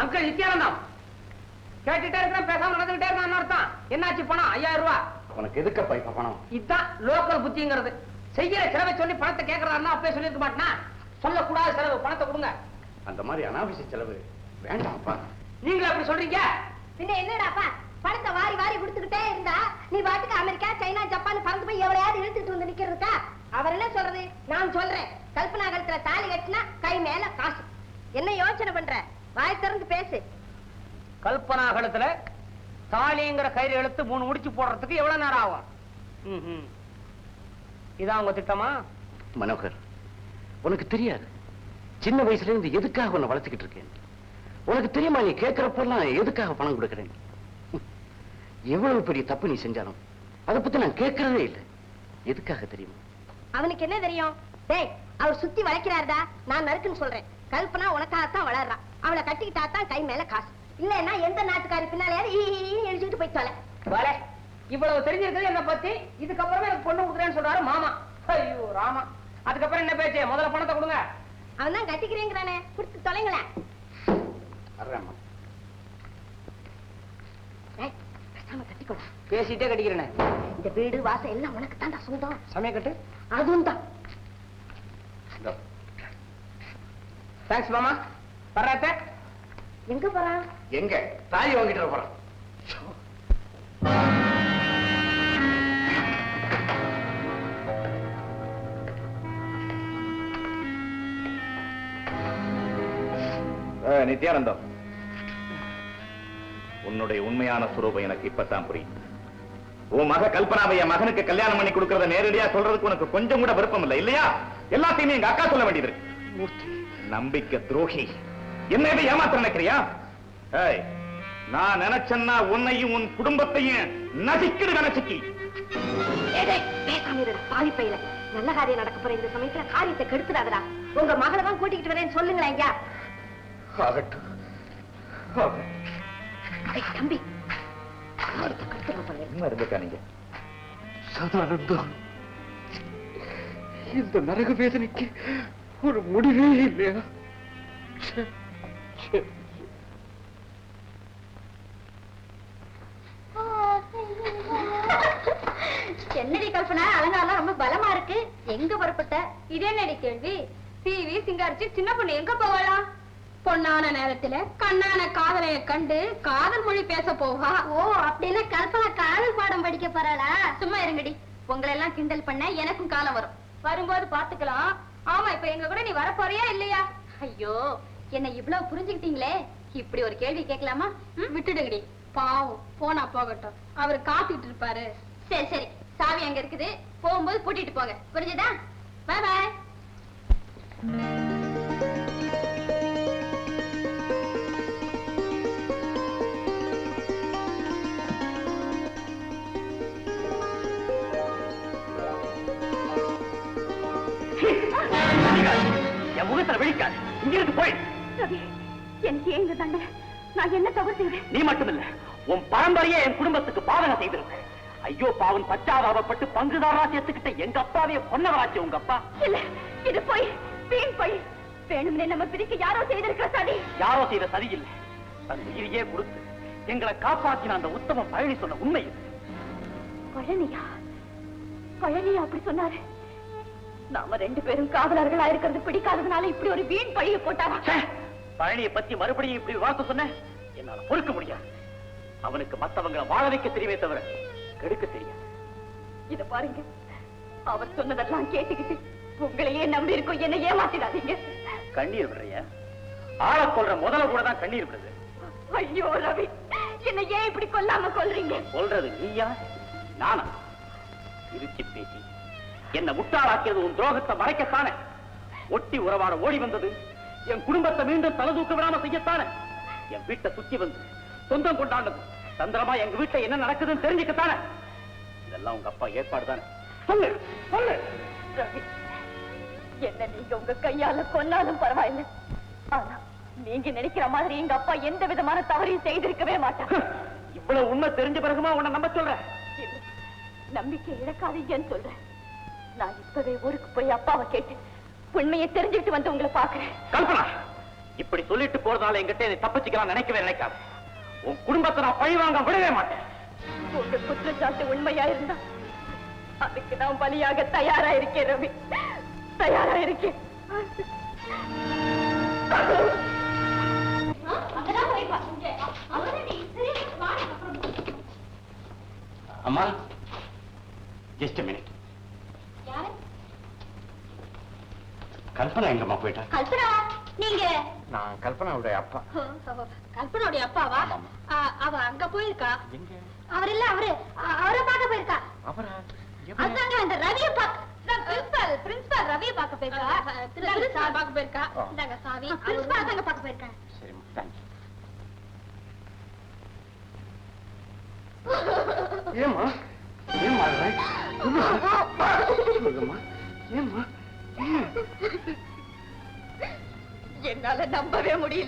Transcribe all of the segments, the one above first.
Uncle Nithyanandam கேட்டுட்டே இருக்கிறேன் பேசாம நடந்துகிட்டே இருக்கான் அர்த்தம்? என்னாச்சு பணம்? ஐயாயிரம் ரூபாய் உனக்கு எதுக்கப்பா இப்ப பணம்? இதுதான் லோக்கல் புத்திங்கிறது. செய்யற செலவை சொல்லி பணத்தை கேட்கறதா அப்பவே சொல்லிருக்க மாட்டேனா? சொல்லக்கூடாத செலவு பணத்தை கொடுங்க. அந்த மாதிரி அனாவசிய செலவு வேண்டாம்ப்பா. நீங்களே அப்படி சொல்றீங்க? பின்ன என்னடாப்பா? பணத்தை வாரி வாரி கொடுத்துக்கிட்டே இருந்தா நீ பாட்டுக்கு அமெரிக்கா சைனா ஜப்பான் பறந்து போய் எவ்வளையாவது இழுத்துட்டு வந்து நிக்கிறதுக்கா? அவர் என்ன சொல்றது? நான் சொல்றேன். கல்பனா கழுத்துல தாலி கட்டினா கை மேல காசு. என்ன யோசனை பண்ற? வாய் திறந்து பேசு. கல்பனா கழுத்துல தாலிங்கிற கயிறு எடுத்து மூணு முடிச்சு போடுறதுக்கு எவ்வளவு நேரம் ஆகும். இதான் உங்க திட்டமா? மனோகர் உனக்கு தெரியாது. சின்ன வயசுல இருந்து எதுக்காக உன்னை வளர்த்துக்கிட்டு இருக்கேன்? உனக்கு தெரியுமா நீ கேட்கிறப்பெல்லாம் எதுக்காக பணம் கொடுக்கறேன். எவ்வளவு பெரிய தப்பு நீ செஞ்சாலும் அதை பத்தி நான் கேட்கறதே இல்லை. எதுக்காக தெரியுமா? அவனுக்கு என்ன தெரியும்? டேய் அவர் சுத்தி வளைக்கிறாருடா நான் நறுக்குன்னு சொல்றேன். கல்பனா உனக்காகத்தான் வளர்றா அவளை கட்டிக்கிட்டா தான் கை மேல காசு இல்லைன்னா எந்த நாட்டுக்காரி பின்னாலே எழுதிட்டு போய் தொலை வேலை இவ்வளவு தெரிஞ்சிருக்கிறது என்ன பத்தி இதுக்கப்புறமே எனக்கு பொண்ணு கொடுக்குறேன்னு சொல்றாரு மாமா ஐயோ ராமா அதுக்கப்புறம் என்ன பேச்சு முதல்ல பணத்தை கொடுங்க அவன் தான் கட்டிக்கிறேங்கிறானே கொடுத்து தொலைங்களேன் பேசிட்டே கட்டிக்கிறேன் இந்த வீடு வாச எல்லாம் உனக்கு தான் சொந்தம் கட்டு அதுவும் தான் தேங்க்ஸ் மாமா வர்றாத்த எங்க போறான் எங்க? தாலி வாங்கிட்டு போறான் நித்யானந்தம். உன்னுடைய உண்மையான சுரூபம் எனக்கு இப்பதான் புரியும். உன் மக கல்பனாவை என் மகனுக்கு கல்யாணம் பண்ணி கொடுக்கறத நேரடியா சொல்றதுக்கு உனக்கு கொஞ்சம் கூட விருப்பம் இல்லை இல்லையா? எல்லாத்தையுமே எங்க அக்கா சொல்ல வேண்டியது. நம்பிக்கை துரோகி. என்னை ஏமாத்த நினைக்கிறியா? நான் நினைச்சேன்னா உன்னையும் உன் குடும்பத்தையும் நசிக்கிடு நினைச்சிக்கி. ஏய், டேய், பேசாம இரு பாவி பையில நல்ல காரியம் நடக்க போற இந்த சமயத்துல காரியத்தை கெடுத்துடாதடா. உங்க மகளை தான் கூட்டிக்கிட்டு வரேன்னு சொல்லுங்களேன் ஐயா. ஆகட்டும் தம்பி. காரியத்தை கெடுத்துட போறேன் சும்மா இருந்துக்கா நீங்க சதானந்தம். இந்த நரக வேதனைக்கு ஒரு முடிவே இல்லையா? என்னடி கல்பனா? அலங்காரம் ரொம்ப பலமா இருக்கு. எங்க புறப்பட்ட? இது என்னடி கேள்வி சீவி சிங்காரிச்சு சின்ன பொண்ணு எங்க போகலாம் பொன்னான நேரத்துல கண்ணான காதலைய கண்டு காதல் மொழி பேச போவா. ஓ அப்படின்னா கல்பனா காதல் பாடம் படிக்க போறாளா? சும்மா இருங்கடி. உங்களை எல்லாம் கிண்டல் பண்ண எனக்கும் காலம் வரும். வரும்போது பாத்துக்கலாம். ஆமா இப்ப எங்க கூட நீ வர போறியா இல்லையா? ஐயோ என்ன இவ்வளவு புரிஞ்சுக்கிட்டீங்களே. இப்படி ஒரு கேள்வி கேட்கலாமா? விட்டுடுங்கடி. பாவம் போனா போகட்டும். அவர் காத்துட்டு இருப்பாரு. சரி சரி. சாவி அங்க இருக்குது. போகும்போது கூட்டிட்டு போங்க. புரிஞ்சுதா? பாய் பாய் என் முகத்துல விழிக்காது. இங்கிருந்து போய். ரவி எனக்கு ஏன் இந்த தண்டனை? நான் என்ன தவறு செய்வேன் நீ மட்டுமில்ல. உன் பரம்பரையே என் குடும்பத்துக்கு பாதகம் செய்திருக்கு. ஐயோ பாவன் பச்சாதாபப்பட்டு பங்குதாரா சேர்த்துக்கிட்ட எங்க அப்பாவையே கொன்னவராச்சு உங்க அப்பா. இல்ல இது போய் வீண் போய். வேணும்னே நம்ம பிரிக்க யாரோ செய்திருக்கிற சதி. யாரோ செய்த சதி இல்ல. தன் உயிரையே கொடுத்து எங்களை காப்பாற்றின அந்த உத்தம பழனி சொன்ன உண்மை. பழனியா? பழனியா அப்படி சொன்னாரு. நாம ரெண்டு பேரும் காதலர்களா இருக்கிறது பிடிக்காததுனால இப்படி ஒரு வீண் பழிய போட்டாரா? பழனியை பத்தி மறுபடியும் இப்படி வார்த்தை சொன்ன? என்னால பொறுக்க முடியாது. அவனுக்கு மத்தவங்களை வாழ வைக்க தெரியுமே தவிர கெடுக்க தெரியாது. இத பாருங்க. அவர் சொன்னதெல்லாம் கேட்டுக்கிட்டு உங்களையே நம்பி இருக்கோம் என்ன ஏமாத்திடாதீங்க. கண்ணீர் விடுறியா ஆளை கொல்ற முதல்ல கூட தான் கண்ணீர் விடுது. ஐயோ ரவி என்ன ஏன் இப்படி கொல்லாம கொல்றீங்க? சொல்றது நீயா? நானா? இருச்சி பேசி. என்ன முட்டாளாக்கியது உன் துரோகத்தை மறைக்கத்தானே? ஒட்டி உறவாட ஓடி வந்தது. என் குடும்பத்தை மீண்டும் தலதூக்க விடாம செய்யத்தானே? என் வீட்டை சுத்தி வந்து சொந்தம் கொண்டாண்டது. தந்திரமா எங்க வீட்டுல என்ன நடக்குதுன்னு தெரிஞ்சுக்கத்தானே? இதெல்லாம் உங்க அப்பா ஏற்பாடு தானே சொல்லு சொல்லு. என்ன நீங்க உங்க கையால கொன்னாலும் பரவாயில்லை. ஆனா நீங்க நினைக்கிற மாதிரி எங்க அப்பா எந்த விதமான தவறையும் செய்திருக்கவே மாட்டார். இவ்வளவு உண்மை தெரிஞ்ச பிறகுமா உன்னை நம்ப சொல்றேன் இல்ல, நம்பிக்கை இழக்காதீங்கன்னு சொல்றேன். நான் இப்பவே ஊருக்கு போய் அப்பாவை கேட்டு உண்மையை தெரிஞ்சுக்கிட்டு வந்து உங்களை பாக்குறேன் கல்பனா இப்படி சொல்லிட்டு போறதால என்கிட்ட நீ தப்பிச்சுக்கலாம் நினைக்கவே நினைக்காது. உன் குடும்பத்தை நான் பழி வாங்க விடவே மாட்டேன். உங்க குற்றச்சாட்டு உண்மையா இருந்தா அதுக்கு நான் பலியாக தயாரா இருக்கேன் ரவி தயாரா இருக்கேன் அம்மா ஜஸ்ட் மினிட் கல்பனா எங்கம்மா போயிட்டா? கல்பனா? நீங்க? நான் கல்பனாவுடைய அப்பா. கல்பனாவுடைய அப்பாவா? அவ அங்க போயிருக்கா? அவர் இல்ல அவரு அவரை பார்க்க போயிருக்கா? அவரா? அதாங்க அந்த ரவிய பார்க்க பிரின்சிபால் பிரின்சிபால் ரவிய பார்க்க போயிருக்கா? பார்க்க. இந்தாங்க சாவி பிரின்சிபால் தாங்க பார்க்க போயிருக்கேன் சரிம்மா சொல்லுங்கம்மா. ஏம்மா? என்னால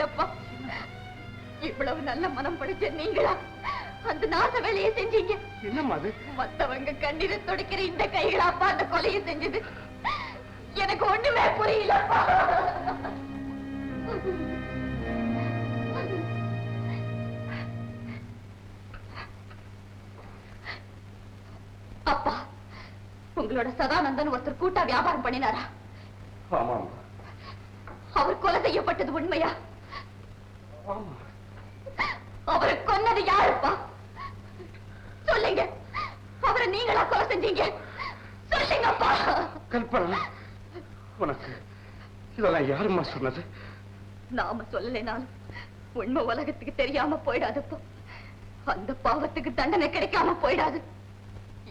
முடியலப்பா இவ்வளவு நல்ல மனம் படைச்ச நீங்களா? அந்த நாச வேலையை செஞ்சீங்க. என்னம்மா அது? மத்தவங்க கண்ணீரை துடைக்கிற இந்த கைகளாப்பா அந்த கொலையை செஞ்சது? எனக்கு ஒண்ணுமே புரியலப்பா. அப்பா உங்களோட சதானந்தன் ஒருத்தர் கூட்டா வியாபாரம் பண்ணினாரா? அவர் கொலை செய்யப்பட்டது உண்மையா? ஆமா அவரை கொன்னது யாருப்பா? சொல்லுங்க. அவரை நீங்களா கொலை செஞ்சீங்க? சொல்லுங்கப்பா. கல்பனா உனக்கு இதெல்லாம் யாரும்மா சொன்னது? நாம சொல்லலைனாலும் உண்மை உலகத்துக்கு தெரியாம போயிடாதுப்பா. அந்த பாவத்துக்கு தண்டனை கிடைக்காம போயிடாது.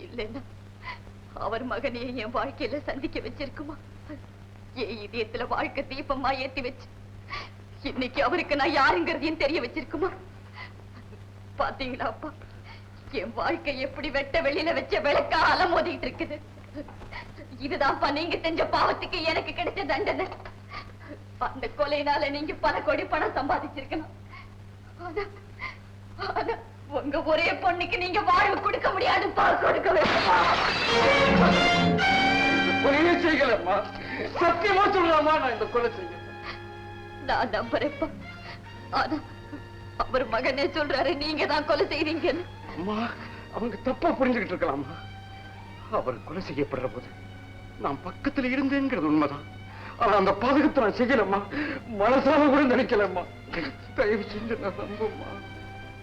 இல்லைன்னா அவர் மகனையே என் வாழ்க்கையில சந்திக்க வச்சிருக்குமா? என் இதயத்துல வாழ்க்கை தீபமா ஏத்தி வச்சு இன்னைக்கு அவருக்கு நான் யாருங்கிறதையும் தெரிய வச்சிருக்குமா? பாத்தீங்களா அப்பா என் வாழ்க்கை எப்படி வெட்ட வெளியில வச்ச விளக்கா அலமோதிட்டு இருக்குது. இதுதான்ப்பா நீங்க செஞ்ச பாவத்துக்கு எனக்கு கிடைச்ச தண்டனை. அந்த கொலையினால நீங்க பல கோடி பணம் சம்பாதிச்சிருக்கணும். உங்க ஒரே பொண்ணுக்கு நீங்க வாழ்வு கொடுக்க முடியாதுப்பா கொடுக்க கொலையே செய்யலம்மா. சத்தியமா சொல்லலாமா நான் இந்த கொலை செய்ய நான் நம்புறேன்ப்பா. ஆனா அவர் மகனே சொல்றாரு நீங்க தான் கொலை செய்றீங்கன்னு. அம்மா அவங்க தப்பா புரிஞ்சுக்கிட்டு இருக்கலாமா அவர் கொலை செய்யப்படுற போது நான் பக்கத்துல இருந்தேங்கிறது உண்மைதான். ஆனா அந்த பாதகத்தை நான் செய்யலம்மா. மனசால கூட நினைக்கலம்மா. தயவு செஞ்சு நான் நம்பும்மா.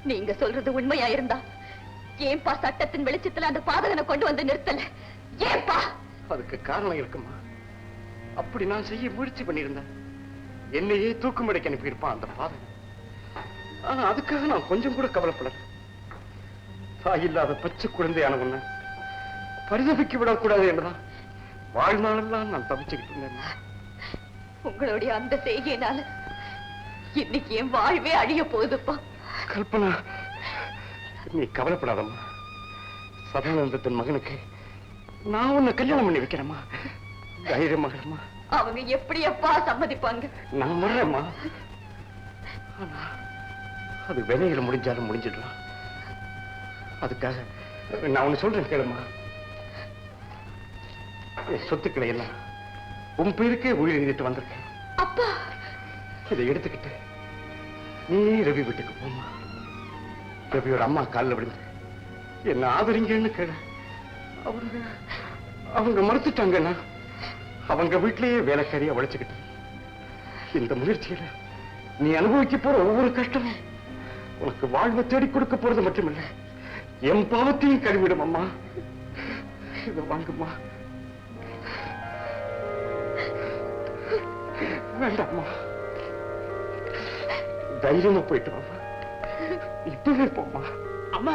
நீங்க சொல்றது உண்மையா இருந்தா ஏன்பா சட்டத்தின் வெளிச்சத்துல அந்த பாதகனை கொண்டு வந்து நிறுத்தல? ஏன்பா? அதுக்கு காரணம் இருக்குமா? அப்படி நான் செய்ய முயற்சி பண்ணியிருந்தேன். என்னையே தூக்குமடைக்கு அனுப்பியிருப்பான் அந்த பாதகன். ஆனா அதுக்காக நான் கொஞ்சம் கூட கவலைப்படல. தாய் இல்லாத பச்சை குழந்தையான உன்னை பரிதபிக்க விடக்கூடாது என்றுதான் வாழ்நாளெல்லாம் நான் தவிச்சுக்கிட்டு இருந்தேன். உங்களுடைய அந்த செய்கையினால இன்னைக்கு என் வாழ்வே அழிய போகுதுப்பா. கல்பனா நீ கவலைப்படாதம்மா. சதானந்தத்தின் மகனுக்கு நான் உன்னை கல்யாணம் பண்ணி வைக்கிறேம்மா. தைரியமாகம்மா அவங்க எப்படி அப்பா சம்மதிப்பாங்க? நான் ஆனா அது வினையில முடிஞ்சாலும் முடிஞ்சிடலாம். அதுக்காக நான் ஒண்ணு சொல்றேன் கேளுமா சொத்துக்களை எல்லாம் உன் பேருக்கே உயிர் எழுதிட்டு வந்திருக்கேன். அப்பா! இதை எடுத்துக்கிட்டு நீ ரவி வீட்டுக்கு போமா ரவியோட அம்மா காலில் விழுந்து என்ன ஆதரிங்கன்னு கேளு. அவங்க அவங்க மறுத்துட்டாங்கன்னா அவங்க வீட்டிலேயே வேலைக்காரியா உழைச்சுக்கிட்டு. இந்த முயற்சியில நீ அனுபவிக்க போற ஒவ்வொரு கஷ்டமும் உனக்கு வாழ்வை தேடி கொடுக்க போறது மட்டுமில்ல என் பாவத்தையும் கழுவிடும் அம்மா. இதை வாங்குமா வேண்டாம்மா. தைரியமா போயிட்டு வாமா இப்பவே போமா அம்மா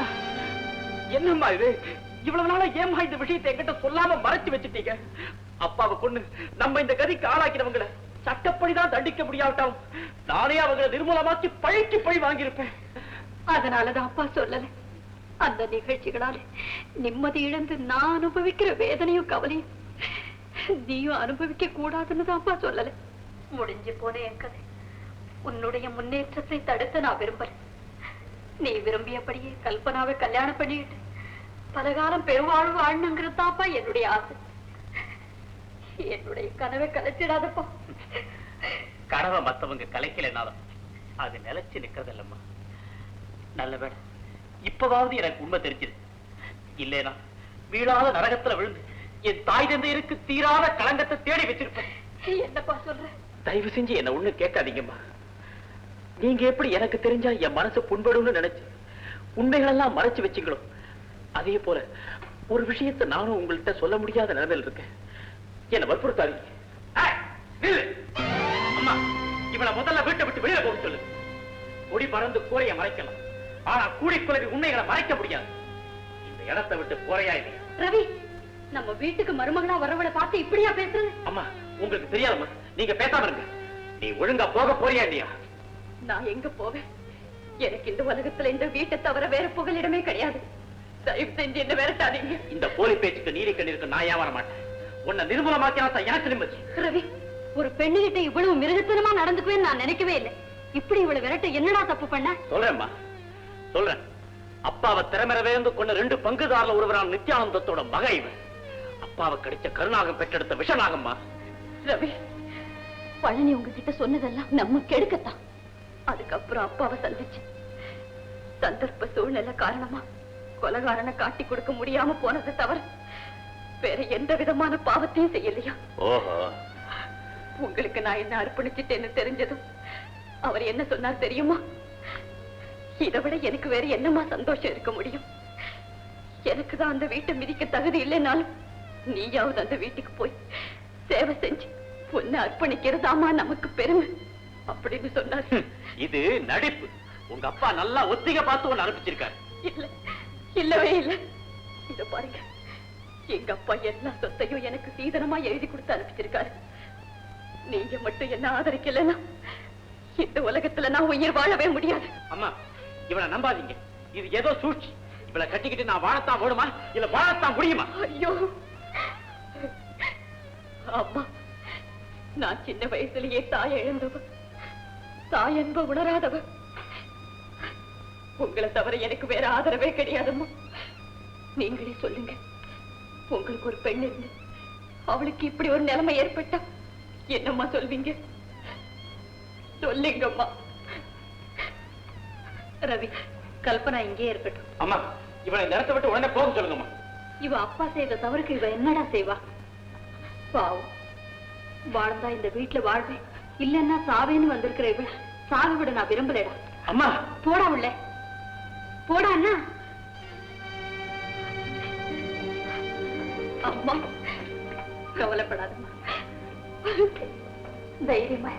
என்னம்மா இது? இவ்வளவு நாளா ஏம்மா இந்த விஷயத்தை என்கிட்ட சொல்லாம மறைச்சு வச்சுட்டீங்க? அப்பாவை கொண்டு நம்ம இந்த கதிக்கு ஆளாக்கிறவங்கள சட்டப்படிதான் தண்டிக்க முடியாவிட்டாலும் நானே அவங்களை நிர்மூலமாக்கி பழிக்கு பழி வாங்கியிருப்பேன். அதனாலதான் அப்பா சொல்லல. அந்த நிகழ்ச்சிகளால நிம்மதி இழந்து நான் அனுபவிக்கிற வேதனையும் கவலையும் நீயும் அனுபவிக்க கூடாதுன்னு தான் அப்பா சொல்லல. முடிஞ்சு போன என் கதை. உன்னுடைய முன்னேற்றத்தை தடுத்து நான் விரும்பல. நீ விரும்பியபடியே கல்பனாவை கல்யாணம் பண்ணிட்டு பலகாலம் பெருவாழ்வு வாழணுங்கிறது தான்ப்பா என்னுடைய ஆசை. என்னுடைய கனவை கலைச்சிடாதப்பா. கனவை மத்தவங்க கலைக்கலைனாலும் அது நிலைச்சு நிக்கிறதில்லம்மா. நல்ல வேளை இப்பவாவது எனக்கு உண்மை தெரிஞ்சது. இல்லைனா வீழாத நரகத்துல விழுந்து என் தாய் தந்தையருக்கு தீராத களங்கத்தை தேடி வச்சிருப்பேன். என்னப்பா சொல்ற? தயவு செஞ்சு என்ன ஒண்ணு கேட்காதீங்கம்மா. நீங்க எப்படி எனக்கு தெரிஞ்சா என் மனசு புண்படும்னு நினைச்சு உண்மைகளெல்லாம் மறைச்சு வச்சுங்களோ? அதே போல ஒரு விஷயத்தை நானும் உங்கள்கிட்ட சொல்ல முடியாத நிலைமையில் இருக்கேன். என்ன வற்புறுத்தாதீங்க. அம்மா இவனை முதல்ல வீட்டை விட்டு வெளியில போக சொல்லு. கொடி பறந்து கூரையை மறைக்கலாம். ஆனா கூடி குலவி உண்மைகளை மறைக்க முடியாது. இந்த இடத்தை விட்டு போறையா இல்லையா? ரவி நம்ம வீட்டுக்கு மருமகளா வரவளை பார்த்து இப்படியா பேசுறது? அம்மா உங்களுக்கு தெரியாதம்மா. நீங்க பேசாம இருங்க. நீ ஒழுங்கா போக போறியா இல்லையா? நான் எங்க போவேன்? எனக்கு இந்த உலகத்துல இந்த வீட்டை தவிர வேற புகலிடமே கிடையாது. தயவு செஞ்சு என்ன விரட்டாதீங்க. இந்த போலி பேச்சுக்கு நீதி கண்ணிருக்கு நான் ஏன் வர மாட்டேன் உன்னை நிர்மூலமாக்கினா எனக்கு நிம்மதி. ரவி ஒரு பெண்ணுகிட்ட இவ்வளவு மிருகத்தனமா நடந்துக்குவேன்னு நான் நினைக்கவே இல்லை. இப்படி இவ்வளவு விரட்ட என்னடா தப்பு பண்ண? சொல்றேன்மா சொல்றேன். அப்பாவை திறமரவேந்து கொண்ட ரெண்டு பங்குதாரில் ஒருவரான நித்யானந்தத்தோட மக இவன். அப்பாவை கடிச்ச கருணாகம் பெற்றெடுத்த விஷநாகம்மா. ரவி பழனி உங்ககிட்ட சொன்னதெல்லாம் நம்ம கெடுக்கத்தான். அதுக்கப்புறம் அப்பாவை சந்திச்சு. சந்தர்ப்ப சூழ்நிலை காரணமா கொலகாரனை காட்டி கொடுக்க முடியாம போனது தவிர வேற எந்த விதமான பாவத்தையும் செய்யலையா? ஓஹோ. உங்களுக்கு நான் என்ன அர்ப்பணிச்சிட்டேன்னு தெரிஞ்சதும் அவர் என்ன சொன்னார் தெரியுமா? இதை விட எனக்கு வேற என்னமா சந்தோஷம் இருக்க முடியும்? எனக்கு தான் அந்த வீட்டை மிதிக்க தகுதி இல்லைனாலும் நீயாவது அந்த வீட்டுக்கு போய் சேவை செஞ்சு உன்னை அர்ப்பணிக்கிறதாமா நமக்கு பெருமை அப்படின்னு சொன்னார். இது நடிப்பு. உங்க அப்பா நல்லா ஒத்திக பார்த்து ஒன்னு அனுப்பிச்சிருக்காரு இல்ல இல்லவே இல்ல. இத பாருங்க. எங்க அப்பா எல்லா சொத்தையும் எனக்கு சீதனமா எழுதி கொடுத்து அனுப்பிச்சிருக்காரு. நீங்க மட்டும் என்ன ஆதரிக்கலன்னா இந்த உலகத்துல நான் உயிர் வாழவே முடியாது. அம்மா இவனை நம்பாதீங்க. இது ஏதோ சூழ்ச்சி. இவளை கட்டிக்கிட்டு நான் வாழத்தான் வேணுமா இல்ல வாழத்தான் முடியுமா? ஐயோ. அம்மா நான் சின்ன வயசுலயே தாய் இழந்தவ தாய் என்ப உணராதவ உங்களை தவிர எனக்கு வேற ஆதரவே கிடையாதம்மா. நீங்களே சொல்லுங்க. உங்களுக்கு ஒரு பெண் இருந்து அவளுக்கு இப்படி ஒரு நிலைமை ஏற்பட்டா என்னம்மா சொல்வீங்க? சொல்லுங்கம்மா. ரவி கல்பனா இங்கே இருக்கட்டும். அம்மா இவனை இடத்தை விட்டு உடனே போக சொல்லுங்கம்மா. இவ அப்பா செய்த தவறுக்கு இவ என்னடா செய்வா? பாவம். வாழ்ந்தா இந்த வீட்டுல வாழ்வேன் இல்லன்னா சாவேன்னு வந்திருக்கிற இவ சாக விட நான் விரும்பலடா. அம்மா. போடா உள்ள. போடா அண்ணா. அம்மா. கவலைப்படாதம்மா. தைரியமா